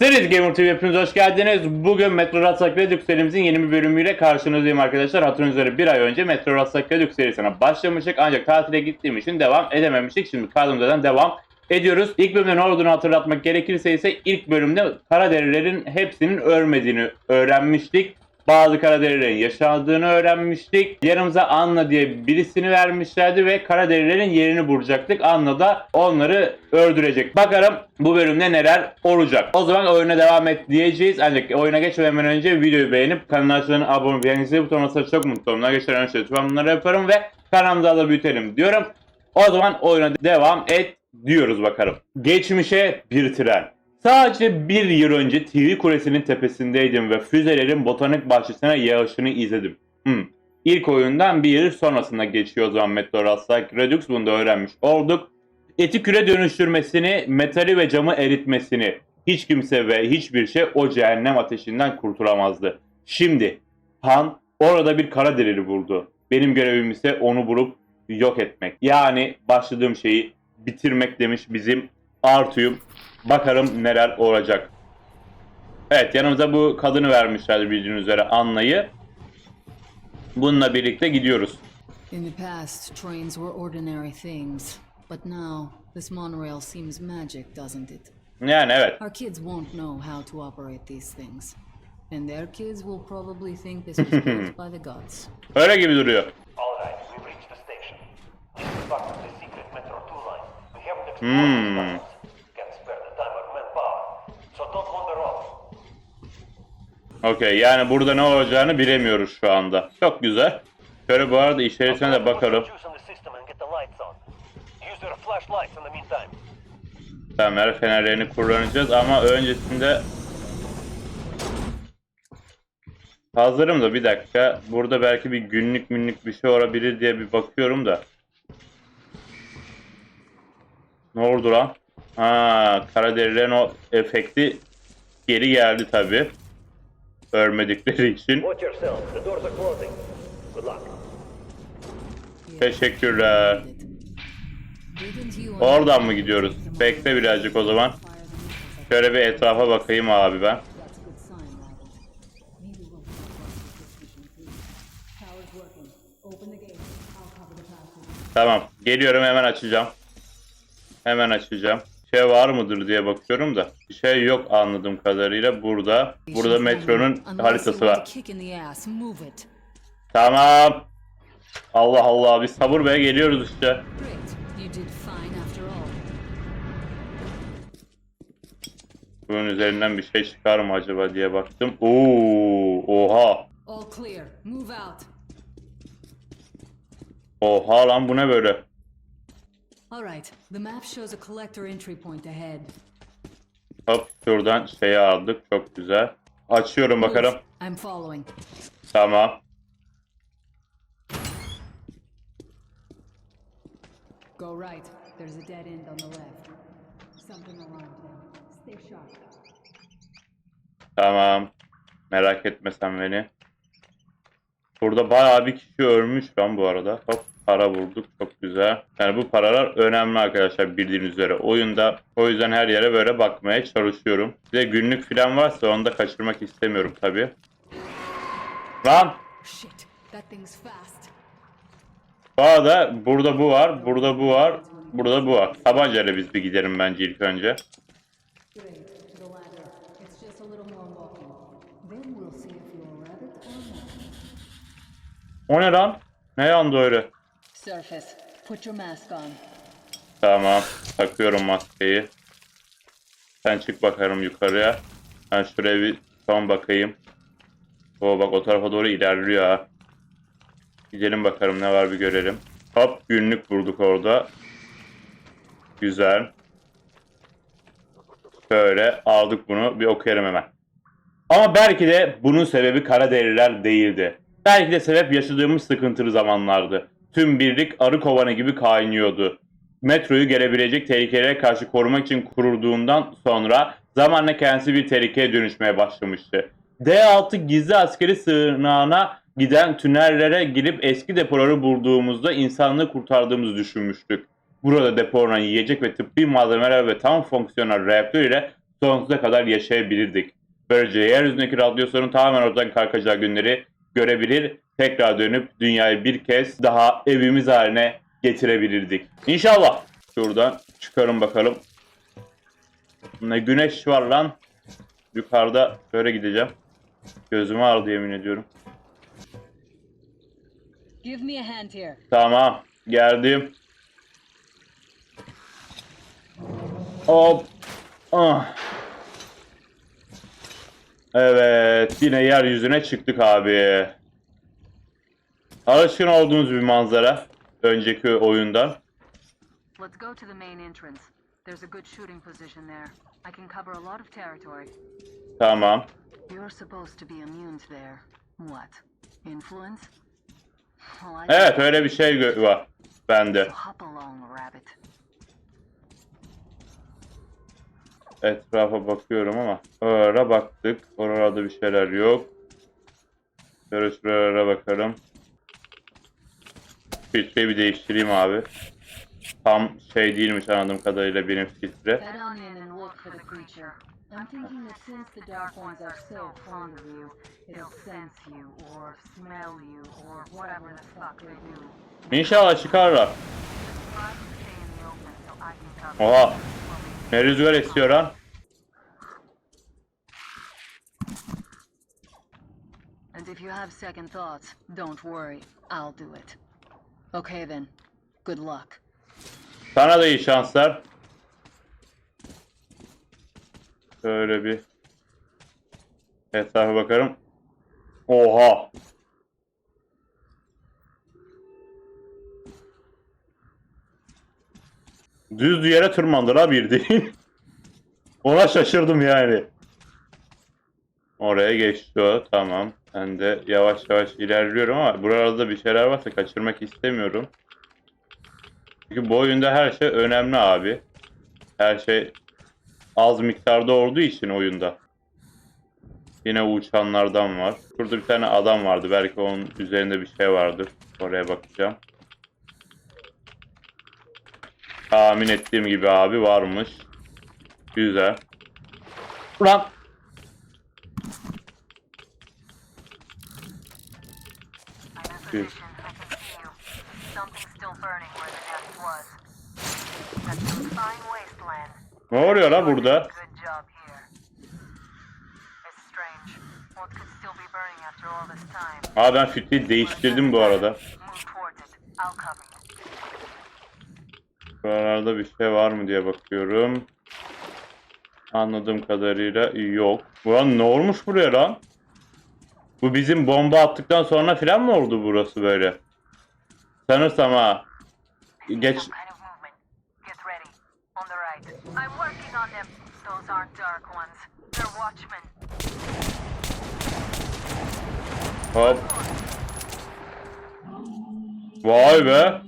Series Gamer TV hepiniz hoş geldiniz. Bugün Metro Ratsak Redux serimizin yeni bir bölümüyle karşınızdayım arkadaşlar. Hatırınız üzere bir ay önce Metro Ratsak Redux serisine başlamıştık ancak tatile gittiğim için devam edememiştik. Şimdi kaldığımız yerden devam ediyoruz. İlk bölümde ne olduğunu hatırlatmak gerekirse ise ilk bölümde Karaderilerin hepsinin ölmediğini öğrenmiştik. Bazı Karaderilerin yaşadığını öğrenmiştik. Yanımıza Anna diye birisini vermişlerdi ve Karaderilerin yerini bulacaktık. Anna da onları öldürecek. Bakalım bu bölümde neler olacak. O zaman oyuna devam et diyeceğiz. Ancak oyuna geçmeden önce videoyu beğenip kanalına açılan abone olup beğeninizi butonuna çok mutlu olurum. Arkadaşlar önce lütfen bunları yaparım ve kanalımızı da büyütelim diyorum. O zaman oyuna devam et diyoruz bakalım. Geçmişe bir tren. Sadece bir yıl önce TV Kulesi'nin tepesindeydim ve füzelerin botanik bahçesine yağışını izledim. Hmm. İlk oyundan bir yıl sonrasında geçiyor o zaman Metro Raslak Redux bunu da öğrenmiş olduk. Eti küre dönüştürmesini, metali ve camı eritmesini hiç kimse ve hiçbir şey o cehennem ateşinden kurtulamazdı. Şimdi Han orada bir kara delili buldu. Benim görevim ise onu bulup yok etmek. Yani başladığım şeyi bitirmek demiş bizim Artuyum. Bakalım neler olacak. Evet yanımıza bu kadını vermişler bildiğiniz üzere Anna'yı. Bununla birlikte gidiyoruz. In the past, trains were ordinary things. But now, this monorail seems magic, doesn't it? Yani evet. Our kids won't know how to operate these things. And their kids will probably think this was built by the gods. Öyle gibi duruyor. All right, we've reached the station. This is part of the secret Metro 2 line. We haven't explored Hmm. the tunnels. Can't spare the time or manpower. So don't wander off. Okey yani burada ne olacağını bilemiyoruz şu anda. Çok güzel. Şöyle bu arada içerisine de bakalım. Tamam el fenerlerini kullanacağız ama öncesinde Hazırım da bir dakika. Burada belki bir günlük münlük bir şey olabilir diye bir bakıyorum da. Ne oldu lan? Ha, Karadelilerin o efekti geri geldi tabi. Ölmedikleri için. Teşekkürler. Oradan mı gidiyoruz? Bekle birazcık o zaman. Şöyle bir etrafa bakayım abi ben. Tamam. Geliyorum hemen açacağım. Hemen açacağım. Şey var mıdır diye bakıyorum da. Bir şey yok anladığım kadarıyla burada. Burada metronun haritası var. Tamam. Allah Allah bir sabır be geliyoruz işte. Bunun üzerinden bir şey çıkar mı acaba diye baktım. Oo, oha. Oha lan bu ne böyle? All right. The map shows a collector entry point ahead. Hop şuradan şeyi aldık. Çok güzel. Açıyorum bakalım. I'm following. Tamam. Go right. There's a dead end on the left. Something them. Stay sharp. Tamam. Merak etme sen beni. Burada bayağı bir kişi ölmüş lan bu arada. Hop para vurduk. Çok güzel. Yani bu paralar önemli arkadaşlar bildiğiniz üzere. Oyunda o yüzden her yere böyle bakmaya çalışıyorum. Size günlük falan varsa onu da kaçırmak istemiyorum tabi. Lan! Shit. That thing's fast. Bu arada burada bu var, burada bu var, burada bu var. Tabancayla biz bir gidelim bence ilk önce. O ne lan? Ne yandı öyle? Surface. Put your mask on. Tamam. Takıyorum maskeyi. Sen çık bakalım yukarıya. Ben şuraya bir son bakayım. O bak o tarafa doğru ilerliyor ha. Gidelim bakalım ne var bir görelim. Hop günlük vurduk orada. Güzel. Böyle aldık bunu bir okuyalım hemen. Ama belki de bunun sebebi Karaderililer değildi. Belki de sebep yaşadığımız sıkıntılı zamanlardı. Tüm birlik arı kovanı gibi kaynıyordu. Metroyu gelebilecek tehlikelere karşı korumak için kurulduğundan sonra zamanla kendisi bir tehlikeye dönüşmeye başlamıştı. D6 gizli askeri sığınağına giden tünellere girip eski depoları bulduğumuzda insanlığı kurtardığımızı düşünmüştük. Burada depolanan yiyecek ve tıbbi malzemeler ve tam fonksiyonel reaktör ile sonsuza kadar yaşayabilirdik. Böylece yeryüzündeki radyasyonun tamamen ortadan kalkacağı günleri görebilir, tekrar dönüp dünyayı bir kez daha evimiz haline getirebilirdik. İnşallah. Şuradan çıkarım bakalım. Ne güneş var lan. Yukarıda böyle gideceğim. Gözümü ağrıdı yemin ediyorum. Give me a hand here. Tamam. Geldim. Hop. Ah. Evet. Yine yeryüzüne çıktık abi. Alışkın olduğunuz bir manzara. Önceki oyundan. Let's go to the main entrance. There's a good shooting position there. I can cover a lot of territory. Tamam. You're supposed to be immune to their what? Influence? Well, I Evet öyle bir şey var. Bende. hop along, rabbit. Etrafa bakıyorum ama. Oralara baktık. Oralarda bir şeyler yok. Şöyle şuralara bakalım. Filtreyi bir değiştireyim abi. Tam şey değilmiş anladığım kadarıyla benim filtre. Head on in and look for the creature. I'm thinking that since the Dark Ones are so fond of you, it'll sense you, or smell you, or whatever the fuck they do. İnşallah çıkarlar. Oha. Ne rüzgar esiyor lan. And if you have second thoughts, don't worry. I'll do it. Okay then. Good luck. Sana da iyi şanslar. Şöyle bir etrafa bakarım. Oha. Düz yere tırmandı la bildiğin. Ona şaşırdım yani. Oraya geçti o. Tamam. Ben de yavaş yavaş ilerliyorum ama buralarda bir şeyler varsa kaçırmak istemiyorum. Çünkü bu oyunda her şey önemli abi. Her şey az miktarda olduğu için oyunda. Yine uçanlardan var. Şurada bir tane adam vardı. Belki onun üzerinde bir şey vardır. Oraya bakacağım. Tahmin ettiğim gibi abi varmış. Güzel. Ulan! Ne oluyor la burada? Aa ben fikri değiştirdim bu arada. Buralarda bir şey var mı diye bakıyorum. Anladığım kadarıyla yok. Ulan ne olmuş buraya lan? Bu bizim bomba attıktan sonra filan mı oldu burası böyle? Sanırsam ha. Geç... Hop. Vay be.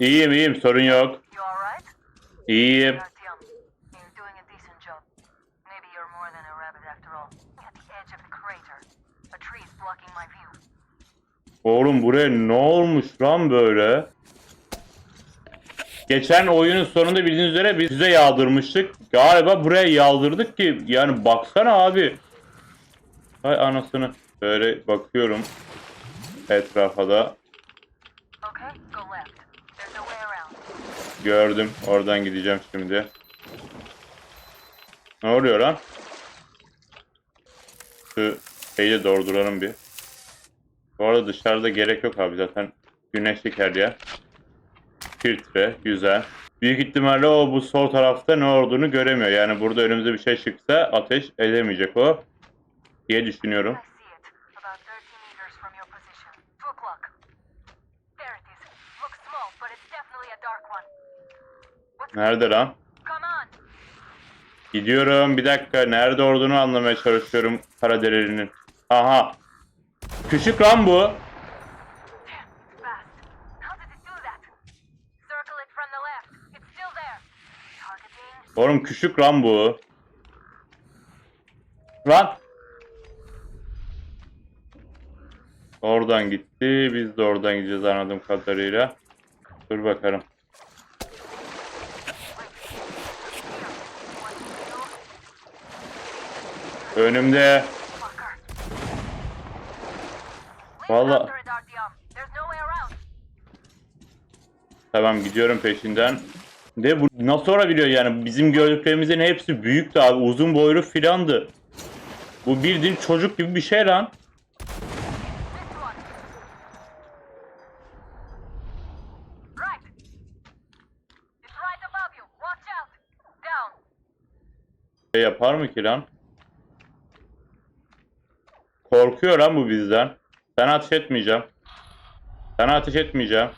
A tree's blocking my view. Oğlum buraya ne olmuş lan böyle? Geçen oyunun sonunda bildiğiniz üzere biz size yağdırmıştık. Galiba buraya yağdırdık ki yani baksana abi. Hay anasını. Böyle bakıyorum etrafa da. Okay, go left. There's a way around. Gördüm. Oradan gideceğim şimdi. Ne oluyor lan? Şu şeyi de bir. Bu arada dışarıda gerek yok abi zaten. Güneşlik her yer. Filtre. Güzel. Büyük ihtimalle o bu sol tarafta ne olduğunu göremiyor. Yani burada önümüze bir şey çıksa ateş edemeyecek o. Diye düşünüyorum. I see it. About 30 meters from your position. Two o'clock. There it is. Looks small, but it's definitely a dark one. Nerede lan? Gidiyorum. Bir dakika. Nerede olduğunu anlamaya çalışıyorum kara derelinin. Aha. Küçük lan bu. Oğlum küçük lan bu. Lan. Oradan gitti. Biz de oradan gideceğiz anladığım kadarıyla. Dur bakalım. Önümde. Valla tamam gidiyorum peşinden. De bu nasıl olabiliyor yani bizim gördüklerimizin hepsi büyüktü abi uzun boylu filandı. Bu bildiğin çocuk gibi bir şey lan. Şey yapar mı ki lan? Korkuyor lan bu bizden. Sana ateş etmeyeceğim. Sana ateş etmeyeceğim.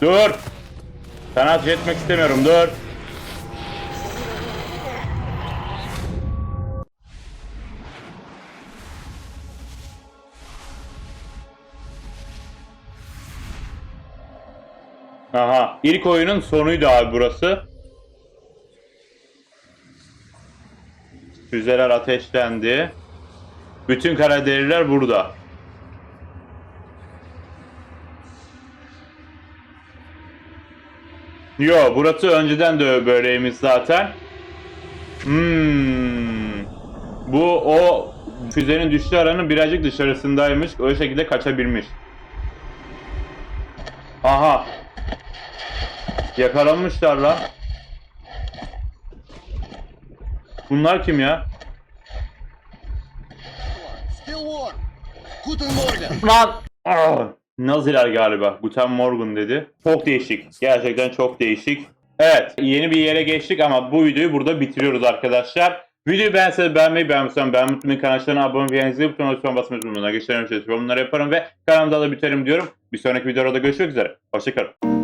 Dur. Sana ateş etmek istemiyorum. Dur. Aha. İlk oyunun sonuydu abi burası. Füzeler ateşlendi. Bütün karaderiler burada. Yo burası önceden de böyleymiş zaten. Hmm. Bu o füzenin düştüğü aranın birazcık dışarısındaymış. O şekilde kaçabilmiş. Aha. Yakalanmışlar lan. Bunlar kim ya? Lan! Ah! Naziler galiba. Guten Morgen dedi. Çok değişik. Gerçekten çok değişik. Evet. Yeni bir yere geçtik ama bu videoyu burada bitiriyoruz arkadaşlar. Videoyu beğenseniz beğenmeyi beğenmişsem ben mutlu kanalına abone olmayı beğeninizi butonuna basmayı basmayı unutmayın. Geçen yorumları yaparım ve kanalımda da biterim diyorum. Bir sonraki videoda görüşmek üzere. Hoşçakalın.